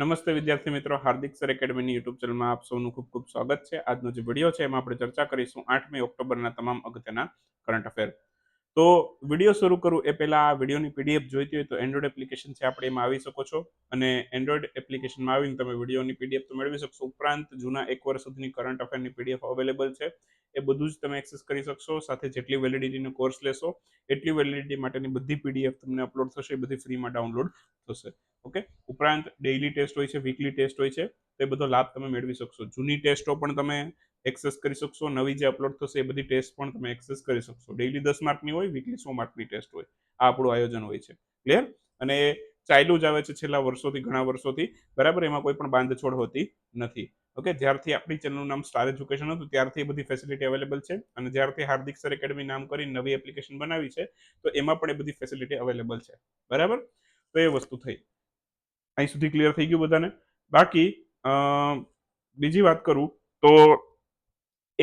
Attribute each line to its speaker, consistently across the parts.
Speaker 1: નમસ્તે વિદ્યાર્થી મિત્રો, હાર્દિક સર એકેડમીની યુટ્યુબ ચેનલમાં આપ સૌનું ખૂબ ખૂબ સ્વાગત છે. આજનો જે વીડિયો છે, એમાં આપણે ચર્ચા કરીશું આઠમી ઓક્ટોબરના તમામ અગત્યના કરંટ અફેર તો વીડિયો શરૂ કરું એ પહેલાં વિડીયોની પીડીએફ જોઈતી હોય તો એન્ડ્રોઈડ એપ્લિકેશન છે, આપણે એમાં આવી શકો છો. અને એન્ડ્રોઈડ એપ્લિકેશનમાં આવીને તમે વિડીયોની પીડીએફ તો મેળવી શકશો. ઉપરાંત જૂના એક વર્ષ સુધીની કરંટ અફેરની પીડીએફ અવેલેબલ છે. એ બધું જ તમે એક્સેસ કરી શકશો. સાથે જેટલી વેલિડિટીનો કોર્સ લેશો, એટલી વેલિડિટી માટેની બધી પીડીએફ તમને અપલોડ થશે. એ બધી ફ્રીમાં ડાઉનલોડ થશે. ઓકે ઉપરાંત ડેઇલી ટેસ્ટ હોય છે વીકલી ટેસ્ટ હોય છે. તે બધો લાભ તમે મેળવી શકશો. જૂની ટેસ્ટો પણ તમે એક્સેસ કરી શકશો, નવી જે અપલોડ થશે એ બધી ટેસ્ટ પણ તમે એક્સેસ કરી શકશો. ડેઈલી દસ માર્કની હોય વીકલી સો માર્કની ટેસ્ટ હોય. આ આપણું આયોજન હોય છે. ક્લિયર અને ચાલ્યું જ આવે છે છેલ્લા વર્ષોથી, ઘણા વર્ષોથી. બરાબર? એમાં કોઈ પણ બાંધછોડ હોતી નથી. ઓકે જ્યારથી આપણી ચેનલનું નામ સ્ટાર એજ્યુકેશન હતું, ત્યારથી બધી ફેસિલિટી અવેલેબલ છે. અને જ્યારથી હાર્દિક સર એકેડમી નામ કરી નવી એપ્લિકેશન બનાવી છે, તો એમાં પણ એ બધી ફેસિલિટી અવેલેબલ છે. બરાબર? તો એ વસ્તુ થઈ. અહીં સુધી ક્લિયર થઈ ગયું બધાને. બાકી બીજી વાત કરું તો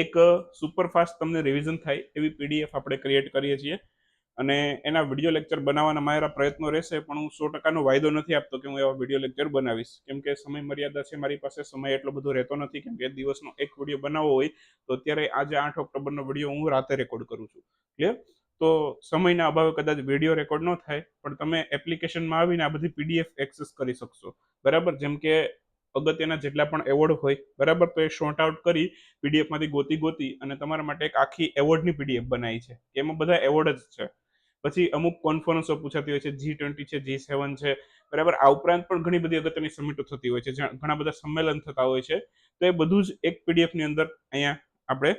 Speaker 1: એક સુપરફાસ્ટ તમને રિવિઝન થાય એવી પીડીએફ આપણે ક્રિએટ કરીએ છીએ. અને એના વીડિયો લેક્ચર બનાવવાના મારા પ્રયત્નો રહેશે, પણ હું સો ટકાનો વાયદો નથી આપતો કે હું એવા વીડિયો લેક્ચર બનાવીશ. કેમ કે સમય મર્યાદા છે, મારી પાસે સમય એટલો બધો રહેતો નથી. કેમ કે દિવસનો એક વીડિયો બનાવવો હોય, તો અત્યારે આજે આઠ ઓક્ટોબરનો વીડિયો હું રાતે રેકોર્ડ કરું છું. ક્લિયર તો સમયના અભાવે કદાચ વીડિયો રેકોર્ડ ન થાય, પણ તમે એપ્લિકેશનમાં આવીને આ બધી પીડીએફ એક્સેસ કરી શકશો. બરાબર? જેમ કે અગત્યના જેટલા પણ એવોર્ડ હોય, બરાબર? તો એ શોર્ટ આઉટ કરી પીડીએફમાંથી ગોતી ગોતી અને તમારા માટે એક આખી એવોર્ડની પીડીએફ બનાવી છે. એમાં બધા એવોર્ડ જ છે. પછી અમુક કોન્ફરન્સો પૂછાતી હોય છે જી ટ્વેન્ટી છે જી સેવન છે, બરાબર? આ ઉપરાંત પણ ઘણી બધી અગત્યની સમિટો થતી હોય છે ઘણા બધા સંમેલન થતા હોય છે. તો એ બધું જ એક પીડીએફની અંદર અહીંયા આપણે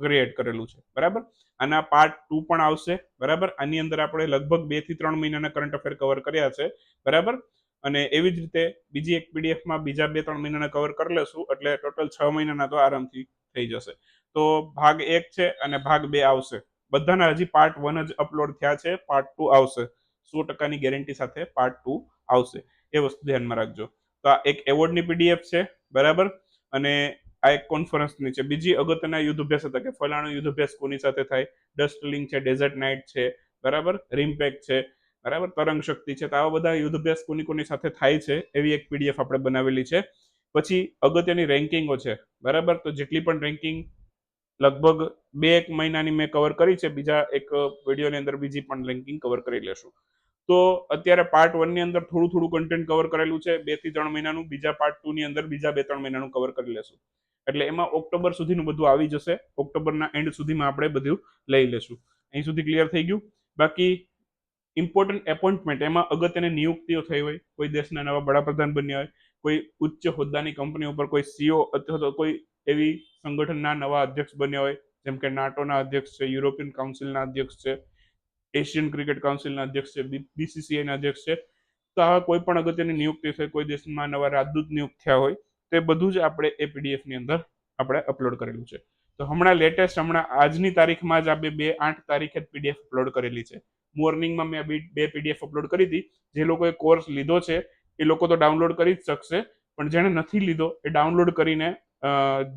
Speaker 1: ક્રિએટ કરેલું છે. બરાબર? આના પાર્ટ ટુ પણ આવશે. બરાબર? આની અંદર આપણે લગભગ બેથી ત્રણ મહિનાના કરંટ અફેર કવર કર્યા છે. બરાબર? અને એવી જ રીતે બીજી એક પીડીએફમાં બીજા બે ત્રણ મહિનાના કવર કરી લેશું, એટલે ટોટલ છ મહિનાના તો આરામથી થઈ જશે. તો ભાગ એક છે અને ભાગ બે આવશે. બધાના હજી પાર્ટ વન જ અપલોડ થયા છે પાર્ટ ટુ આવશે. સો ટકાની ગેરંટી સાથે પાર્ટ ટુ આવશે. એ વસ્તુ ધ્યાનમાં રાખજો. તો આ એક એવોર્ડની પીડીએફ છે, બરાબર? અને આ એક કોન્ફરન્સની છે. બીજી અગત્યના યુદ્ધ અભ્યાસ હતા કે ફલાણો યુદ્ધ કોની સાથે થાય? ડસ્ટલિંગ છે ડેઝર્ટ નાઇટ છે, બરાબર? રિમ્પેક છે. બરાબર? તરંગ શક્તિ છે તો આવા બધા યુદ્ધ અભ્યાસ કોની કોની સાથે થાય છે એવી એક પીડીએફ આપણે બનાવેલી છે. પછી અગત્યની રેન્કિંગો છે. બરાબર? તો જેટલી પણ રેન્કિંગ લગભગ બે એક મહિનાની મેં કવર કરી છે. બીજા એક વિડીયોની અંદર બીજી પણ રેન્કિંગ કવર કરી લેશું. તો અત્યારે પાર્ટ વનની અંદર થોડું થોડું કન્ટેન્ટ કવર કરેલું છે. બેથી ત્રણ મહિનાનું. બીજા પાર્ટ ટુ ની અંદર બીજા બે ત્રણ મહિનાનું કવર કરી લેશું. એટલે એમાં ઓક્ટોબર સુધીનું બધું આવી જશે. ઓક્ટોબરના એન્ડ સુધીમાં આપણે બધું લઈ લેશું. અહીં સુધી ક્લિયર થઈ ગયું. બાકી ઇમ્પોર્ટન્ટ એપોઇન્ટમેન્ટ એમાં અગત્યની નિયુક્તિઓ થઈ હોય, કોઈ દેશના નવા વડાપ્રધાન બન્યા હોય, કોઈ ઉચ્ચ હોદ્દાની કંપની ઉપર કોઈ સીઓ અથવા તો કોઈ એવી સંગઠનના નવા અધ્યક્ષ બન્યા હોય, જેમ કે નાટોના અધ્યક્ષ છે, યુરોપિયન કાઉન્સિલના અધ્યક્ષ છે, એશિયન ક્રિકેટ કાઉન્સિલના અધ્યક્ષ છે બીસીસીઆઈના અધ્યક્ષ છે. તો આવા કોઈ પણ અગત્યની નિયુક્તિ થઈ કોઈ દેશમાં નવા રાજદૂત નિયુક્ત થયા હોય, તે બધું જ આપણે એ પીડીએફની અંદર આપણે અપલોડ કરેલું છે. તો હમણાં લેટેસ્ટ હમણાં આજની તારીખમાં જ આપણે બે આઠ તારીખે પીડીએફ અપલોડ કરેલી છે. મોર્નિંગમાં મેં બે પીડીએફ અપલોડ કરી હતી. જે લોકોએ કોર્સ લીધો છે, એ લોકો તો ડાઉનલોડ કરી જ શકશે, પણ જેણે નથી લીધો, એ ડાઉનલોડ કરીને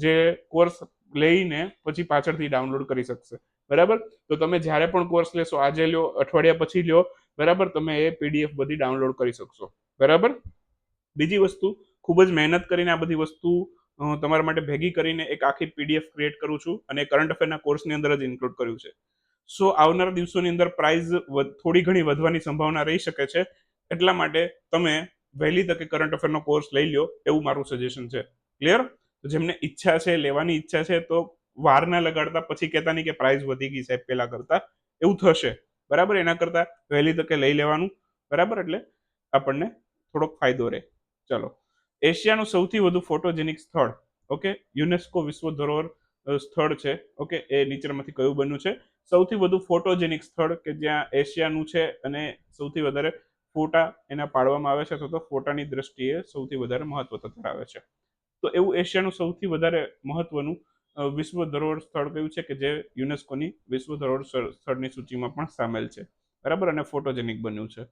Speaker 1: જે કોર્સ લઈને પછી પાછળથી ડાઉનલોડ કરી શકશે. બરાબર? તો તમે જ્યારે પણ કોર્સ લેશો, આજે લ્યો, અઠવાડિયા પછી લ્યો, બરાબર? તમે એ પીડીએફ બધી ડાઉનલોડ કરી શકશો. બરાબર? બીજી વસ્તુ, ખૂબ જ મહેનત કરીને આ બધી વસ્તુ તમારા માટે ભેગી કરીને એક આખી પીડીએફ ક્રિએટ કરું છું અને કરંટ અફેરના કોર્સની અંદર જ ઇન્ક્લુડ કર્યું છે. સો આવનારા દિવસોની અંદર પ્રાઇઝ થોડી ઘણી વધવાની સંભાવના રહી શકે છે. એટલા માટે તમે વહેલી તકે કરંટ અફેરનો કોર્સ લઈ લો એવું મારું સજેશન છે. ક્લિયર જેમને ઈચ્છા છે, લેવાની ઈચ્છા છે, તો વાર ના લગાડતા, પછી કહેતા નહીં કે પ્રાઇઝ વધી ગઈ સાહેબ પહેલા કરતા, એવું થશે. બરાબર? એના કરતા વહેલી તકે લઈ લેવાનું. બરાબર? એટલે આપણને થોડોક ફાયદો રહે. ચલો. એશિયાનું સૌથી વધુ ફોટોજેનિક સ્થળ ઓકે યુનેસ્કો વિશ્વ ધરોહર સ્થળ છે. ઓકે, એ નીચેમાંથી કયું બન્યું છે? સૌથી વધુ ફોટોજેનિક સ્થળ કે જ્યાં એશિયાનું છે અને સૌથી વધારે ફોટા એના પાડવામાં આવે છે અથવા તો ફોટાની દ્રષ્ટિએ સૌથી વધારે મહત્વ ધરાવે છે. તો એવું એશિયાનું સૌથી વધારે મહત્વનું વિશ્વ ધરોહર સ્થળ કયું છે કે જે યુનેસ્કોની વિશ્વ ધરોહર સ્થળની સૂચિમાં પણ સામેલ છે. બરાબર? અને ફોટોજેનિક બન્યું છે.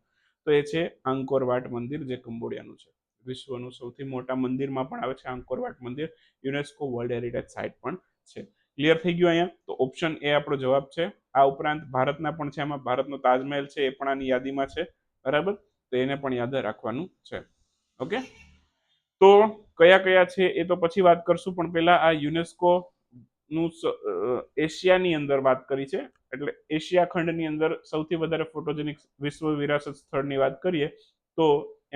Speaker 1: તો એ છે આંકોર વાટ મંદિર જે કંબોડિયાનું છે. વિશ્વનું સૌથી મોટા મંદિરમાં પણ આવે છે આંકોર વાટ મંદિર. યુનેસ્કો વર્લ્ડ હેરિટેજ સાઇટ પણ છે. ક્લિયર થઈ ગયું અહીંયા? તો ઓપ્શન એ આપણો જવાબ છે. આ ઉપરાંત ભારતના પણ છે આમાં. ભારતનો તાજમહેલ છે એ પણ આની યાદીમાં છે. બરાબર? તો એને પણ યાદ રાખવાનું છે. ઓકે? તો કયા કયા છે એ તો પછી વાત કરશું, પણ પહેલા આ યુનેસ્કો નું એશિયાની અંદર વાત કરી છે. એટલે એશિયા ખંડની અંદર સૌથી વધારે ફોટોજેનિક વિશ્વ વિરાસત સ્થળની વાત કરીએ તો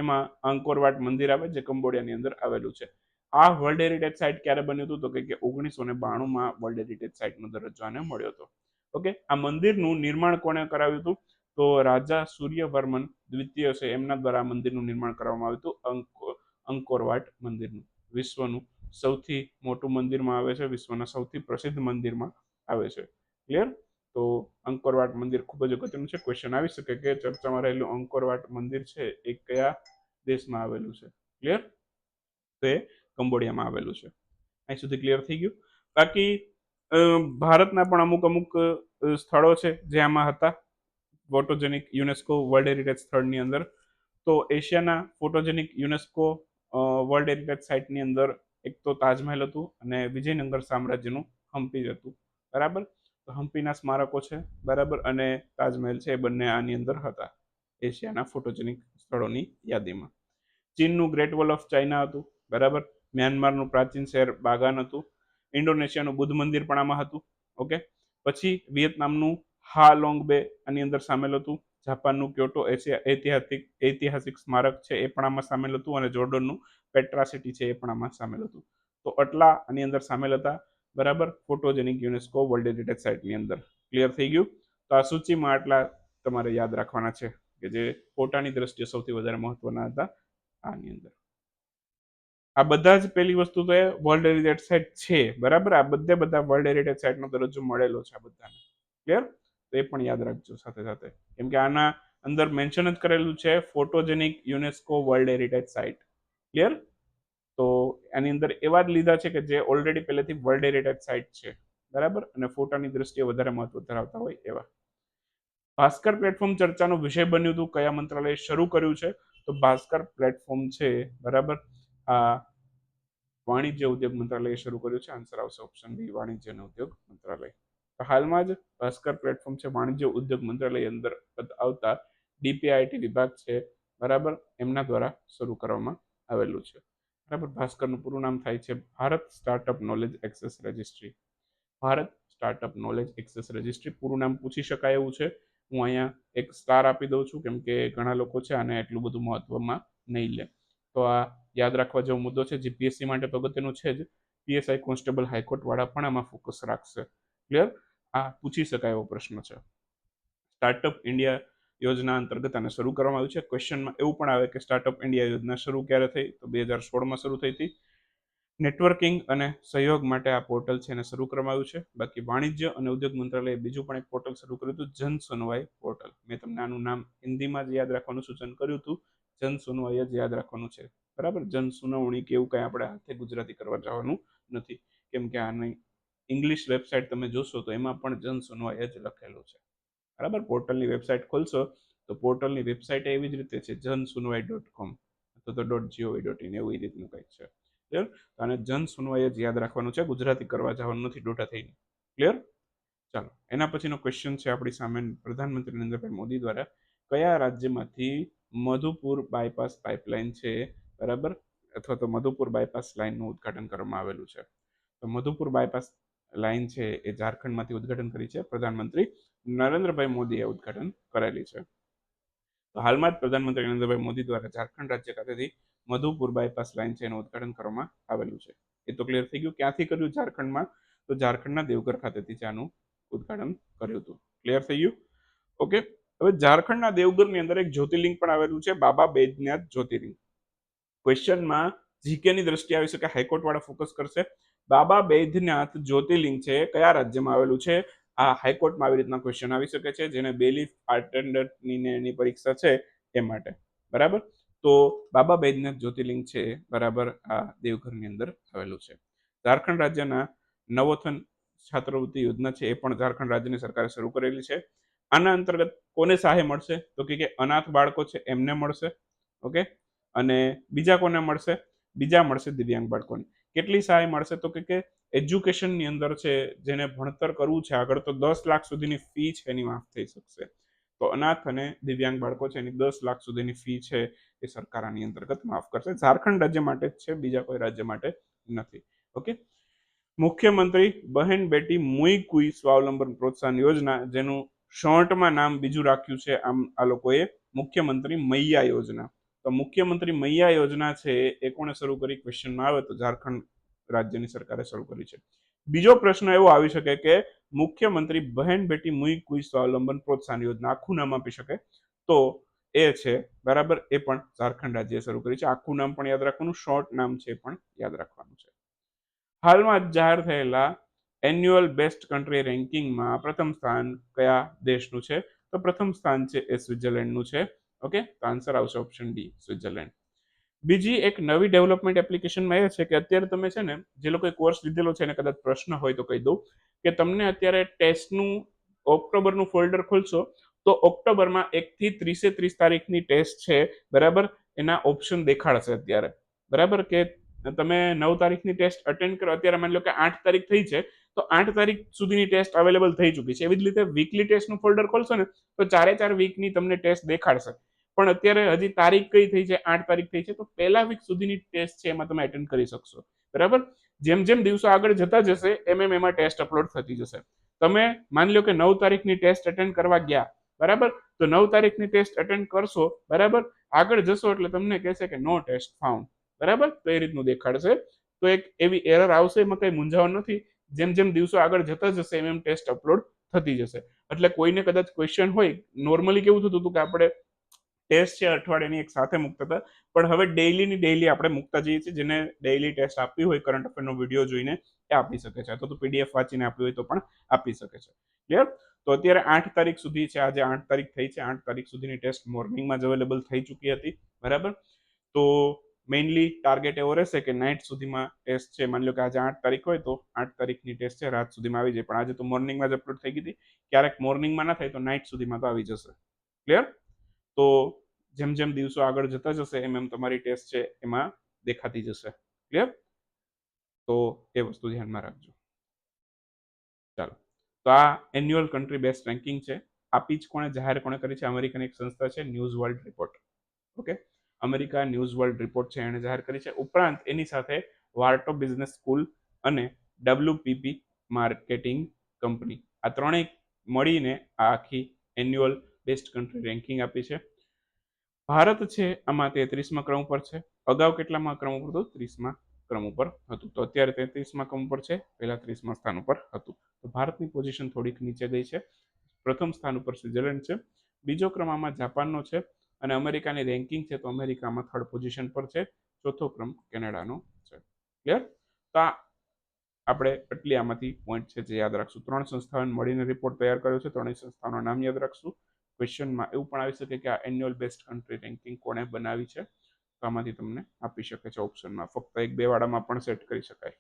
Speaker 1: એમાં અંકોરવાટ મંદિર આવે, જે કંબોડિયાની અંદર આવેલું છે. આ વર્લ્ડ હેરિટેજ સાઇટ ક્યારે બન્યું હતું? તો કે ઓગણીસો ને બાણુંમાં વર્લ્ડ હેરિટેજ સાઇટનો દરજ્જો આને મળ્યો હતો. ઓકે આ મંદિરનું નિર્માણ કોણે કરાવ્યું હતું? તો રાજા સૂર્યવર્મન દ્વિતીય છે, એમના દ્વારા મંદિરનું નિર્માણ કરવામાં આવ્યું હતું. અંકો, અંકોરવાટ મંદિરનું, વિશ્વનું સૌથી મોટું મંદિરમાં આવે છે, વિશ્વના સૌથી પ્રસિદ્ધ મંદિરમાં આવે છે. ક્લિયર તો અંકોરવાટ મંદિર ખૂબ જ અગત્યનું છે. ક્વેશ્ચન આવી શકે કે ચર્ચામાં રહેલું અંકોરવાટ મંદિર છે એ કયા દેશમાં આવેલું છે? ક્લિયર તો કંબોડિયામાં આવેલું છે. અહીં સુધી ક્લિયર થઈ ગયું. બાકી ભારતના પણ અમુક અમુક સ્થળો છે જે આમાં હતા. ફોટોજેનિક યુનેસ્કો વર્લ્ડ હેરિટેજ સ્થળની અંદર. તો એશિયાના ફોટોજેનિક યુનેસ્કો વર્લ્ડ હેરિટેજ સાઇટની અંદર એક તો તાજમહેલ હતું અને વિજયનગર સામ્રાજ્યનું હમ્પી હતું. બરાબર? તો હમ્પીના સ્મારકો છે, બરાબર? અને તાજમહેલ છે એ બંને આની અંદર હતા એશિયાના ફોટોજેનિક સ્થળોની યાદીમાં. ચીનનું ગ્રેટ વોલ ઓફ ચાઇના હતું, બરાબર? મ્યાનમારનું પ્રાચીન શહેર બાગાન હતું. ઇન્ડોનેશિયાનું બુદ્ધ મંદિર પણ આમાં હતું. ઓકે? પછી વિયેતનામનું હા લોંગ બે આની અંદર સામેલ હતું. જાપાનનું ક્યોટો એશિયા ઐતિહાસિક ઐતિહાસિક સ્મારક છે એ પણ આમાં સામેલ હતું અને જોર્ડનનું પેટ્રા સિટી છે એ પણ આમાં સામેલ હતું. તો આટલા આની અંદર સામેલ હતા. બરાબર? ફોટોજેનિક યુનેસ્કો વર્લ્ડ હેરિટેજ સાઇટની અંદર. ક્લિયર થઈ ગયું? તો આ સૂચિમાં આટલા તમારે યાદ રાખવાના છે કે જે ફોટાની દ્રષ્ટિએ સૌથી વધારે મહત્વના હતા આની અંદર. આ બધા જ પહેલી વસ્તુ તો એ વર્લ્ડ હેરિટેજ સાઇટ છે, બરાબર? આ બધે બધા વર્લ્ડ હેરિટેજ સાઇટનો દરજ્જો મળેલો છે આ બધાને. ક્લિયર તો એ પણ યાદ રાખજો સાથે સાથે. કેમ કે આના અંદર મેન્શન જ કરેલું છે photogenic UNESCO world heritage site clear તો આની અંદર એવા જ લીધા છે કે જે ઓલરેડી પહેલેથી વર્લ્ડ હેરિટેજ સાઇટ છે. બરાબર? અને ફોટાની દ્રષ્ટિએ વધારે મહત્વ ધરાવતા હોય એવા. ભાસ્કર પ્લેટફોર્મ ચર્ચાનો વિષય બન્યું હતું, કયા મંત્રાલયે શરૂ કર્યું છે? તો ભાસ્કર પ્લેટફોર્મ છે, બરાબર? આ વાણિજ્ય ઉદ્યોગ મંત્રાલયે શરૂ કર્યું છે. આન્સર આવશે ઓપ્શન બી વાણિજ્ય અને ઉદ્યોગ મંત્રાલય. તો હાલમાં જ ભાસ્કર પ્લેટફોર્મ છે, વાણિજ્ય ઉદ્યોગ મંત્રાલય અંદર આવતા ડીપીઆઈટી વિભાગ છે, બરાબર? એમના દ્વારા શરૂ કરવામાં આવેલું છે. બરાબર? ભાસ્કરનું પૂરું નામ થાય છે, Bharat startup knowledge access registry Bharat startup knowledge access registry પૂરું નામ પૂછી શકાય એવું છે. હું અહીંયા એક સ્ટાર આપી દઉં છું, કેમ કે ઘણા લોકો છે આને એટલું બધું મહત્વમાં નહીં લે. તો આ યાદ રાખવા જેવો મુદ્દો છે જીપીએસસી માટે તો અગત્યનું છે જ પીએસઆઈ કોન્સ્ટેબલ હાઈકોર્ટવાળા પણ આમાં ફોકસ રાખશે. ક્લિયર આ પૂછી શકાય એવો પ્રશ્ન છે. સ્ટાર્ટઅપ ઇન્ડિયા યોજના અંતર્ગત આને શરૂ કરવામાં આવ્યું છે. ક્વેશ્ચનમાં એવું પણ આવે કે સ્ટાર્ટઅપ ઇન્ડિયા યોજના શરૂ ક્યારે થઈ? તો બે હજાર સોળમાં શરૂ થઈ હતી. નેટવર્કિંગ અને સહયોગ માટે આ પોર્ટલ છે એને શરૂ કરવામાં આવ્યું છે. બાકી વાણિજ્ય અને ઉદ્યોગ મંત્રાલયે બીજું પણ એક પોર્ટલ શરૂ કર્યું હતું, જન સુનવાઈ પોર્ટલ મેં તમને આનું નામ હિન્દીમાં જ યાદ રાખવાનું સૂચન કર્યું હતું. જન સુનવાઈ જ યાદ રાખવાનું છે. બરાબર? જન સુનાવણી કે એવું કાંઈ આપણે હાથે ગુજરાતી કરવા જવાનું નથી. કેમ કે આની ઇંગ્લિશ વેબસાઇટ તમે જોશો તો એમાં પણ જન સુનવાઈ જ લખેલું છે. બરાબર? પોર્ટલની વેબસાઇટ ખોલશો તો પોર્ટલની વેબસાઇટ એવી જ રીતે છે જન સુનવાઈ ડોટ કોમ અથવા તો. ડોટ જીઓવી ડોટ ઇન એવું એ રીતનું કંઈક છે. ક્લિયર તો આને જન સુનવાઈ જ યાદ રાખવાનું છે. ગુજરાતી કરવા જવાનું નથી ડોટા થઈને. ક્લિયર ચાલો, એના પછીનો ક્વેશ્ચન છે આપણી સામે પ્રધાનમંત્રી નરેન્દ્રભાઈ મોદી દ્વારા. કયા રાજ્યમાંથી મધુપુર બાયપાસ પાઇપલાઇન છે? બરાબર? અથવા તો મધુપુર બાયપાસ લાઇનનું ઉદ્ઘાટન કરવામાં આવેલું છે. તો મધુપુર બાયપાસ લાઇન છે એ ઝારખંડમાંથી ઉદ્ઘાટન કરી છે પ્રધાનમંત્રી નરેન્દ્રભાઈ મોદીએ ઉદ્ઘાટન કરેલી છે. તો હાલમાં જ પ્રધાનમંત્રી નરેન્દ્રભાઈ મોદી દ્વારા ઝારખંડ રાજ્ય ખાતેથી મધુપુર બાયપાસ લાઇન છે એનું ઉદ્ઘાટન કરવામાં આવેલું છે. એ તો ક્લિયર થઈ ગયું. ક્યાંથી કર્યું? ઝારખંડમાં? તો ઝારખંડના દેવઘર ખાતેથી છે આનું ઉદ્ઘાટન કર્યું હતું. ક્લિયર થઈ ગયું? ઓકે હવે ઝારખંડના દેવગરની અંદર એક જ્યોતિર્લિંગ પણ આવેલું છે. બાબા બૈદ્યનાથ જ્યોતિર્લિંગ. ક્વેશ્ચનમાં જીકેની દ્રષ્ટિએ આવી શકે, હાઈકોર્ટવાળા ફોકસ કરશે. બાબા બૈદ્યનાથ જ્યોતિર્લિંગ છે, કયા રાજ્યમાં આવેલું છે? આ હાઈકોર્ટમાં આવી રીતના ક્વેશ્ચન આવી શકે છે, જેને બેલીફ અટેન્ડન્ટની એની પરીક્ષા છે એ માટે. બરાબર? તો બાબા બૈદ્યનાથ જ્યોતિર્લિંગ છે, બરાબર, આ દેવઘરની અંદર આવેલું છે. ઝારખંડ રાજ્યના નવોથન છાત્રવૃત્તિ યોજના છે, એ પણ ઝારખંડ રાજ્યની સરકારે શરૂ કરેલી છે. આના અંતર્ગત કોને સહાય મળશે? તો કે અનાથ બાળકો છે, એમને મળશે. ઓકે? અને બીજા કોને મળશે? બીજા મળશે દિવ્યાંગ બાળકોને. કેટલી સહાય મળશે? તો કે કે એજ્યુકેશનની અંદર છે, જેને ભણતર કરવું છે, આગળ તો દસ લાખ સુધીની ફી છે, એની માફ થઈ શકશે. તો અનાથ અને દિવ્યાંગ બાળકો છે, એની દસ લાખ સુધીની ફી છે, એ સરકાર આની અંતર્ગત માફ કરશે. ઝારખંડ રાજ્ય માટે જ છે, બીજા કોઈ રાજ્ય માટે નથી. ઓકે? મુખ્યમંત્રી બહેન બેટી મુઈ કુઈ સ્વાવલંબન પ્રોત્સાહન યોજના, જેનું શોર્ટમાં નામ બીજું રાખ્યું છે, આમ આ લોકોએ મુખ્યમંત્રી મૈયા યોજના. તો મુખ્યમંત્રી મૈયા યોજના છે એ કોણે શરૂ કરી? ક્વેશ્ચનમાં આવે તો ઝારખંડ રાજ્યની સરકારે શરૂ કરી છે. બીજો પ્રશ્ન એવો આવી શકે કે મુખ્યમંત્રી બહેન બેટી મુઈ કુઈ સ્વાવલંબન પ્રોત્સાહન યોજના આખું નામ આપી શકે? તો એ છે, બરાબર? એ પણ ઝારખંડ રાજ્યએ શરૂ કરી છે. આખું નામ પણ યાદ રાખવાનું શોર્ટ નામ છે પણ યાદ રાખવાનું છે. હાલમાં જાહેર થયેલા એન્યુઅલ બેસ્ટ કન્ટ્રી રેન્કિંગમાં પ્રથમ સ્થાન કયા દેશનું છે? તો પ્રથમ સ્થાન છે એ સ્વિટ્ઝરલેન્ડનું છે. ઓકે તો આન્સર આવશે ઓપ્શન ડી સ્વિટરલેન્ડ બીજી એક નવી ડેવલપમેન્ટ એપ્લિકેશનમાં એ છે કે અત્યારે તમે છે ને, જે લોકોએ કોર્સ લીધેલો છે, એને કદાચ પ્રશ્ન હોય તો કહી દઉં, કે તમને અત્યારે ટેસ્ટનું ઓક્ટોબરનું ફોલ્ડર ખોલશો, તો ઓક્ટોબરમાં એકથી ત્રીસે ત્રીસ તારીખની ટેસ્ટ છે, બરાબર? એના ઓપ્શન દેખાડશે અત્યારે. બરાબર? કે તમે નવ તારીખની ટેસ્ટ અટેન્ડ કરો, અત્યારે માની લો કે આઠ તારીખ થઈ છે, તો આઠ તારીખ સુધીની ટેસ્ટ અવેલેબલ થઈ ચૂકી છે. એવી જ રીતે વીકલી ટેસ્ટનું ફોલ્ડર ખોલશો ને, તો ચારે ચાર વીકની તમને ટેસ્ટ દેખાડશે. પણ અત્યારે હજી તારીખ કઈ થઈ છે? આઠ તારીખ થઈ છે. તો પહેલા વીક સુધીની ટેસ્ટ છે એમાં તમે એટેન્ડ કરી શકશો. બરાબર? જેમ જેમ દિવસો આગળ જતા જશે, એમ એમ એમાં ટેસ્ટ અપલોડ થતી જશે. તમે માની લો કે નવ તારીખની ટેસ્ટ અટેન્ડ કરવા ગયા, બરાબર? તો નવ તારીખની ટેસ્ટ અટેન્ડ કરશો, બરાબર? આગળ જશો એટલે તમને કહેશે કે નો ટેસ્ટ ફાઉન્ડ બરાબર? તો એ રીતનું દેખાડશે. તો એક એવી એરર આવશે, એમાં કંઈ મૂંઝાવણ નથી. જેમ જેમ દિવસો આગળ જતા જશે, એમ એમ ટેસ્ટ અપલોડ થતી જશે. એટલે કોઈને કદાચ ક્વેશ્ચન હોય નોર્મલી કેવું થતું હતું કે આપણે ટેસ્ટ છે અઠવાડિયાની એક સાથે મૂકતા હતા. પણ હવે ડેઈલીની ડેઈલી આપણે મૂકતા જઈએ છીએ, જેને ડેઈલી ટેસ્ટ આપવી હોય, કરંટ અફેરનો વીડિયો જોઈને એ આપી શકે છે. અથવા તો પીડીએફ વાંચીને આપવી હોય તો પણ આપી શકે છે. ક્લિયર તો અત્યારે આઠ તારીખ સુધી છે, આજે આઠ તારીખ થઈ છે. આઠ તારીખ સુધીની ટેસ્ટ મોર્નિંગમાં જ અવેલેબલ થઈ ચૂકી હતી. બરાબર? તો મેઇનલી ટાર્ગેટ એવો રહેશે કે નાઇટ સુધીમાં ટેસ્ટ છે. માની લો કે આજે આઠ તારીખ હોય તો આઠ તારીખની ટેસ્ટ છે, રાત સુધીમાં આવી જાય. પણ આજે તો મોર્નિંગમાં જ અપલોડ થઈ ગઈ હતી. ક્યારેક મોર્નિંગમાં ના થાય તો નાઇટ સુધીમાં તો આવી જશે. ક્લિયર તો જેમ જેમ દિવસો આગળ જતા જશે, એમ એમ તમારી ટેસ્ટ છે એમાં દેખાતી જશે. ક્લિયર તો એ વસ્તુ ધ્યાનમાં રાખજો. ચાલો. તો આ એન્યુઅલ કન્ટ્રી બેસ્ટ રેન્કિંગ છે. આપી જ કોણે જાહેર કોણે કરી છે? અમેરિકન એક સંસ્થા છે news world report okay America news world report છે, એણે જાહેર કરી છે. ઉપરાંત એની સાથે વાર્ટો બિઝનેસ સ્કૂલ અને ડબલ્યુપીપી માર્કેટિંગ કંપની. આ ત્રણેય મળીને આ આખી એન્યુઅલ બેસ્ટ કન્ટ્રી રેન્કિંગ આપી છે. ભારત છે આમાં તેત્રીસમાં ક્રમ ઉપર છે. અગાઉ કેટલામાં ક્રમ ઉપર હતું? ત્રીસમાં ક્રમ ઉપર હતું. તો અત્યારે તેત્રીસમાં ક્રમ ઉપર છે. પહેલાં ત્રીસમાં સ્થાન ઉપર હતું. તો ભારતની પોઝિશન થોડીક નીચે ગઈ છે. પ્રથમ સ્થાન ઉપર સ્વિટ્ઝરલેન્ડ છે. બીજો ક્રમ આમાં જાપાનનો છે અને અમેરિકાની રેન્કિંગ છે તો અમેરિકામાં થર્ડ પોઝિશન પર છે. ચોથો ક્રમ કેનેડાનો છે. ક્લિયર તો આપણે એટલી આમાંથી પોઈન્ટ છે જે યાદ રાખશું. ત્રણ સંસ્થાઓને મળીને રિપોર્ટ તૈયાર કર્યો છે. ત્રણેય સંસ્થાઓનું નામ યાદ રાખશું. ક્વેશ્ચનમાં એવું પણ આવી શકે કે આ એન્યુઅલ બેસ્ટ કન્ટ્રી રેન્કિંગ કોણે બનાવી છે? તો આમાંથી તમને આપી શકે છે ઓપ્શનમાં ફક્ત એક બે વાળામાં પણ સેટ કરી શકાય.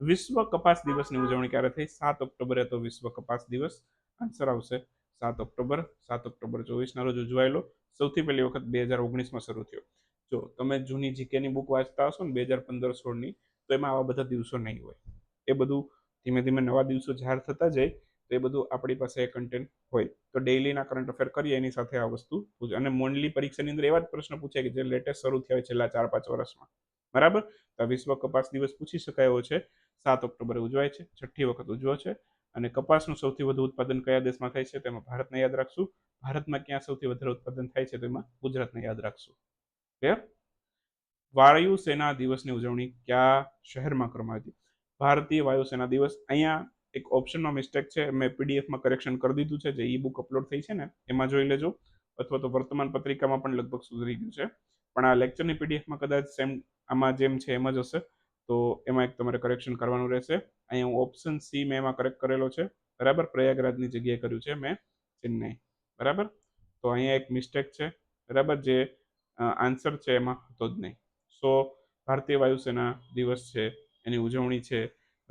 Speaker 1: વિશ્વ કપાસ દિવસની ઉજવણી ક્યારે થઈ? સાત ઓક્ટોબરે તો વિશ્વ કપાસ દિવસ. આન્સર આવશે સાત ઓક્ટોબર. સાત ઓક્ટોબર ચોવીસના રોજ ઉજવાયેલો સૌથી પહેલી વખત બે હજાર ઓગણીસમાં શરૂ થયો. જો તમે જૂની જીકેની બુક વાંચતા હશો ને બે હજાર પંદર સોળની, તો એમાં આવા બધા દિવસો નહીં હોય. એ બધું ધીમે ધીમે નવા દિવસો જાહેર થતા જાય. તો એ બધું આપણી પાસે કન્ટેન્ટ હોય. તો ડેઈલીના કરંટ અફેર કરીએ એની સાથે આ વસ્તુ અને મોન્ડલી પરીક્ષાની અંદર એવા જ પ્રશ્ન પૂછાય કે જે લેટેસ્ટ શરૂ થયા છેલ્લા ચાર પાંચ વર્ષમાં. બરાબર? તો વિશ્વ કપાસ દિવસ પૂછી શકાય છે. સાત ઓક્ટોબરે ઉજવાય છે. છઠ્ઠી વખત ઉજવો છે. અને કપાસનું સૌથી વધુ ઉત્પાદન કયા દેશમાં થાય છે તેમાં ભારતને યાદ રાખશું. ભારતમાં ક્યાં સૌથી વધારે ઉત્પાદન થાય છે તેમાં ગુજરાતને યાદ રાખશું. ક્લિયર વાયુસેના દિવસની ઉજવણી કયા શહેરમાં કરવામાં હતી? ભારતીય વાયુસેના દિવસ અહીંયા એક ઓપ્શનમાં મિસ્ટેક છે, મેં પીડીએફમાં કરેક્શન કરી દીધું છે, જે ઈ બુક અપલોડ થઈ છે ને, એમાં જોઈ લેજો. અથવા તો વર્તમાન પત્રિકામાં પણ લગભગ સુધરી ગયું છે. પણ આ લેક્ચરની પીડીએફમાં કદાચ સેમ આમાં જેમ છે એમ જ હશે. તો એમાં એક તમારે કરેક્શન કરવાનું રહેશે. અહીંયા હું ઓપ્શન સી મેં એમાં કરેક્ટ કરેલો છે. બરાબર? પ્રયાગરાજની જગ્યાએ કર્યું છે મેં ચેન્નઈ. બરાબર? તો અહીંયા એક મિસ્ટેક છે. બરાબર? જે આન્સર છે એમાં હતો જ નહીં. સો ભારતીય વાયુસેના દિવસ છે, એની ઉજવણી છે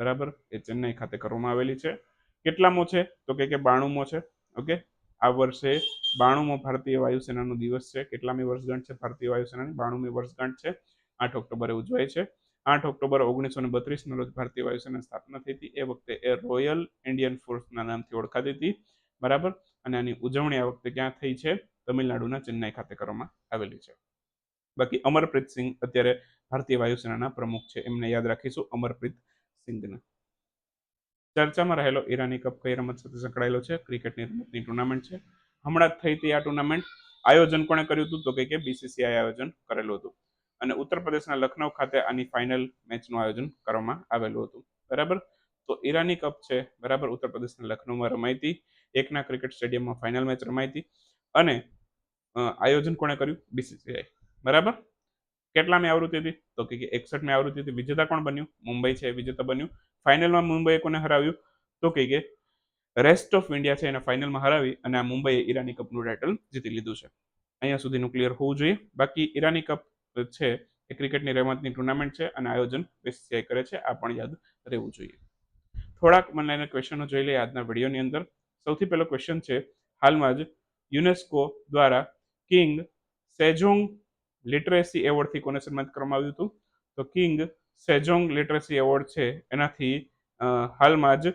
Speaker 1: બરાબર? એ ચેન્નઈ ખાતે કરવામાં આવેલી છે. કેટલામો છે? તો કે બાણુંમો છે. ઓકે? આ વર્ષે બાણુંમો ભારતીય વાયુસેનાનો દિવસ છે. કેટલામી વર્ષગાંઠ છે ભારતીય વાયુસેનાની? બાણુંમી વર્ષગાંઠ છે. આઠ ઓક્ટોબરે ઉજવાય છે. આઠ ઓક્ટોબર ઓગણીસો ને બત્રીસના રોજ ભારતીય વાયુસેના સ્થાપના થઈ હતી. એ વખતે એ રોયલ ઇન્ડિયન ફોર્સના નામથી ઓળખાતી હતી. બરાબર? અને આની ઉજવણી આ વખતે ક્યાં થઈ છે? તમિલનાડુના ચેન્નાઈ ખાતે કરવામાં આવેલી છે. બાકી અમરપ્રીત સિંહ અત્યારે ભારતીય વાયુસેનાના પ્રમુખ છે. એમને યાદ રાખીશું. અમરપ્રીત સિંઘને ચર્ચામાં રહેલો ઈરાની કપ કઈ રમત સાથે સંકળાયેલો છે? ક્રિકેટની રમતની ટુર્નામેન્ટ છે. હમણાં થઈ હતી આ ટુર્નામેન્ટ. આયોજન કોણે કર્યું હતું? તો કે બીસીસીઆઈ આયોજન કરેલું હતું. અને ઉત્તર પ્રદેશના લખનૌ ખાતે આની ફાઇનલ મેચનું આયોજન કરવામાં આવેલું હતું. બરાબર? તો ઈરાની કપ છે. બરાબર? ઉત્તર પ્રદેશના લખનૌમાં રમાઈ હતી. એકના ક્રિકેટ સ્ટેડિયમમાં ફાઇનલ મેચ રમાઈ હતી. અને આયોજન કોણે કર્યું? બીસીસીઆઈ બરાબર? કેટલામી આવૃત્તિ હતી? તો કે એકસઠમી આવૃત્તિ હતી. વિજેતા કોણ બન્યું? મુંબઈ છે, વિજેતા બન્યું. ફાઇનલમાં મુંબઈએ કોને હરાવ્યું? તો કે રેસ્ટ ઓફ ઇન્ડિયા છે એને ફાઇનલમાં હરાવી અને આ મુંબઈએ ઈરાની કપનું ટાઇટલ જીતી લીધું છે. અહીંયા સુધીનું ક્લિયર હોવું જોઈએ. બાકી ઈરાની કપ છે એ ક્રિકેટની રમતની ટુર્નામેન્ટ છે અને આયોજન બીસીસીઆઈ કરે છે. આ પણ યાદ રહેવું જોઈએ. થોડાક મને ક્વેશ્ચનો જોઈ લઈએ આજના વિડીયોની અંદર. સૌથી પહેલો ક્વેશ્ચન છે, હાલમાં જ યુનેસ્કો દ્વારા કિંગ સેજોંગ લિટરેસી એવોર્ડથી કોને સન્માનિત કરવામાં આવ્યું હતું. તો કિંગ સેજોંગ લિટરેસી એવોર્ડ છે. એનાથી હાલમાં જ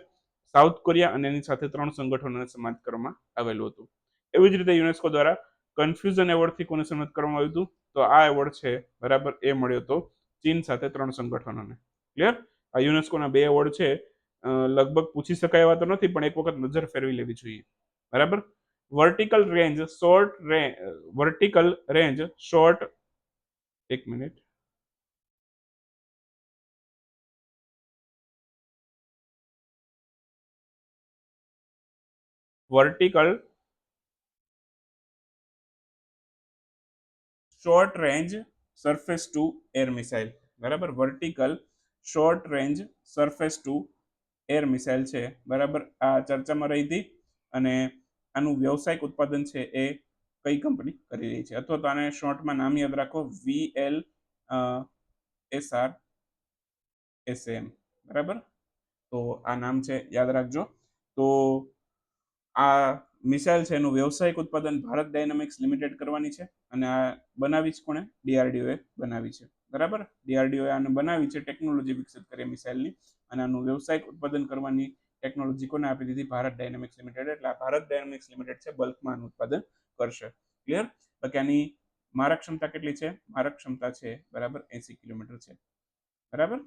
Speaker 1: સાઉથ કોરિયા અને એની સાથે ત્રણ સંગઠનોને સન્માનિત કરવામાં આવેલું હતું. એવી જ રીતે યુનેસ્કો દ્વારા કન્ફ્યુઝન એવોર્ડથી કોને સન્માનિત કરવામાં આવ્યું હતું. તો આ એવોર્ડ છે, બરાબર, એ મળ્યો હતો ચીન સાથે ત્રણ સંગઠનોને. ક્લિયર આ યુનેસ્કોના બે એવોર્ડ છે. લગભગ પૂછી શકાય એવા તો નથી, પણ એક વખત નજર ફેરવી લેવી જોઈએ. બરાબર? Vertical range short vertical range short એક minute. Vertical. Short range surface to air missile. બરાબર? Vertical, short range surface to air missile છે. બરાબર? આ ચર્ચામાં રહી હતી અને આનું વ્યવસાયિક ઉત્પાદન છે એ કઈ કંપની કરી રહી છે? અથવા તો આને શોર્ટમાં નામ યાદ રાખો, V L S R, S M. બરાબર? તો આ નામ છે, યાદ રાખજો. તો આ મિસાઇલ છે, એનું વ્યવસાયિક ઉત્પાદન ભારત ડાયનામિક્સ લિમિટેડ કરવાની છે અને આ બનાવી જ કોણે? ડીઆરડીઓએ બનાવી છે. બરાબર? ડીઆરડીઓએ આને બનાવી છે, ટેકનોલોજી વિકસિત કરી મિસાઇલની અને આનું વ્યવસાયિક ઉત્પાદન કરવાની ટેકનોલોજી કોને આપી દીધી? Bharat dynamics limited. એટલે આ ભારત ડાયનામિક્સ લિમિટેડ છે, બલ્કમાં આનું ઉત્પાદન કરશે. ક્લિયર બાકી આની મારક ક્ષમતા કેટલી છે? મારક ક્ષમતા છે, બરાબર, એસી કિલોમીટર છે. બરાબર?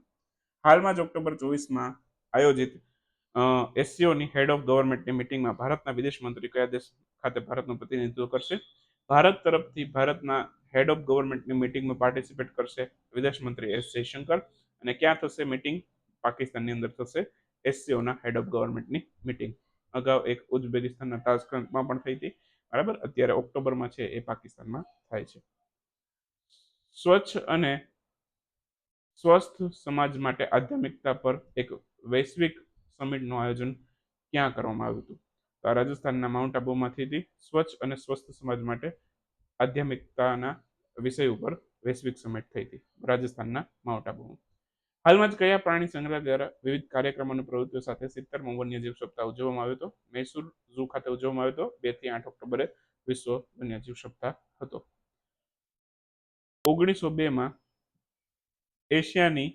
Speaker 1: હાલમાં જ ઓક્ટોબર ચોવીસમાં આયોજિત એસસીઓની હેડ ઓફ ગવર્મેન્ટની મિટિંગમાં ભારતના વિદેશ મંત્રી કયા દેશ ખાતે ભારતનું પ્રતિનિધિત્વ કરશે? ભારત તરફથી ભારતના હેડ ઓફ ગવર્મેન્ટની મિટિંગમાં પાર્ટિસિપેટ કરશે વિદેશ મંત્રી એસ જયશંકર અને ક્યાં થશે મિટિંગ પાકિસ્તાનની અંદર થશે એસસીઓના હેડ ઓફ ગવર્મેન્ટની મિટિંગ અગાઉ એક ઉઝબેકિસ્તાનના તાસ્કંદમાં પણ થઈ હતી. બરાબર? અત્યારે ઓક્ટોબરમાં છે, એ પાકિસ્તાનમાં થાય છે. સ્વચ્છ અને સ્વસ્થ સમાજ માટે આધ્યાત્મિકતા પર એક વૈશ્વિક સમિટનું આયોજન ક્યાં કરવામાં આવ્યું હતું? તો રાજસ્થાનના માઉન્ટ આબુમાંથી હતી સ્વચ્છ અને સ્વસ્થ સમાજ માટે આધ્યાત્મિકતાના વિષય ઉપર વૈશ્વિક સમિટ થઈ હતી, રાજસ્થાનના માઉન્ટ આબુમાં. હાલમાં જ કયા પ્રાણી સંગ્રહ દ્વારા વિવિધ કાર્યક્રમો અને પ્રવૃત્તિઓ સાથે સિત્તેરમો વન્યજીવ સપ્તાહ ઉજવવામાં આવ્યો હતો? મૈસૂર ઝૂ ખાતે ઉજવવામાં આવ્યો હતો? બેથી આઠ ઓક્ટોબરે વિશ્વ વન્યજીવ સપ્તાહ હતો. ઓગણીસો બેમાં એશિયાની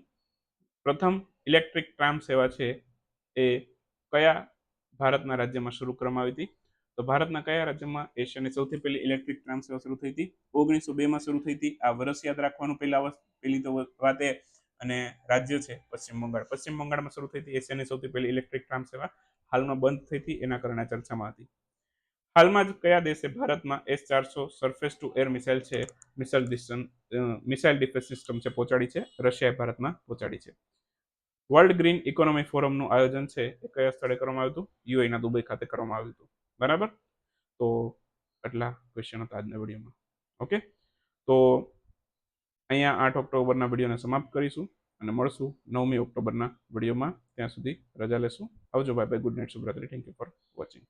Speaker 1: પ્રથમ ઇલેક્ટ્રિક ટ્રામ સેવા છે એ કયા ભારતના રાજ્યમાં શરૂ કરવામાં આવી હતી? તો ભારતના કયા રાજ્યમાં એશિયાની સૌથી પહેલી ઇલેક્ટ્રિક ટ્રામ સેવા શરૂ થઈ હતી? ઓગણીસો બેમાં શરૂ થઈ હતી. આ વર્ષ યાદ રાખવાનું પહેલા પહેલી તો વાત એ અને રાજ્ય છે પશ્ચિમ બંગાળ. પશ્ચિમ બંગાળમાં શરૂ થઈ હતી એશિયાની સૌથી પહેલી ઇલેક્ટ્રિક ટ્રામ સેવા. હાલમાં બંધ થઈ હતી, એના કારણે ચર્ચામાં હતી. હાલમાં જ કયા દેશે ભારતમાં એસ ચારસો સરફેસ ટુ એર મિસાઇલ છે મિસાઇલ મિસાઇલ ડિફેન્સ સિસ્ટમ છે પહોંચાડી છે, રશિયાએ ભારતમાં પહોંચાડી છે. વર્લ્ડ ગ્રીન ઇકોનોમી ફોરમનું આયોજન છે, એ કયા સ્થળે કરવામાં આવ્યું હતું? યુએના દુબઈ ખાતે કરવામાં આવ્યું હતું. બરાબર? તો, આટલા ક્વેશ્ચન હતા આજના વિડીયોમાં. ઓકે તો અહીંયા આઠ ઓક્ટોબરના વિડીયોને સમાપ્ત કરીશું અને મળશું નવમી ઓક્ટોબરના વિડીયોમાં. ત્યાં સુધી રજા લેશું. આવજો bye bye good night શુભરાત્રી. Thank you for watching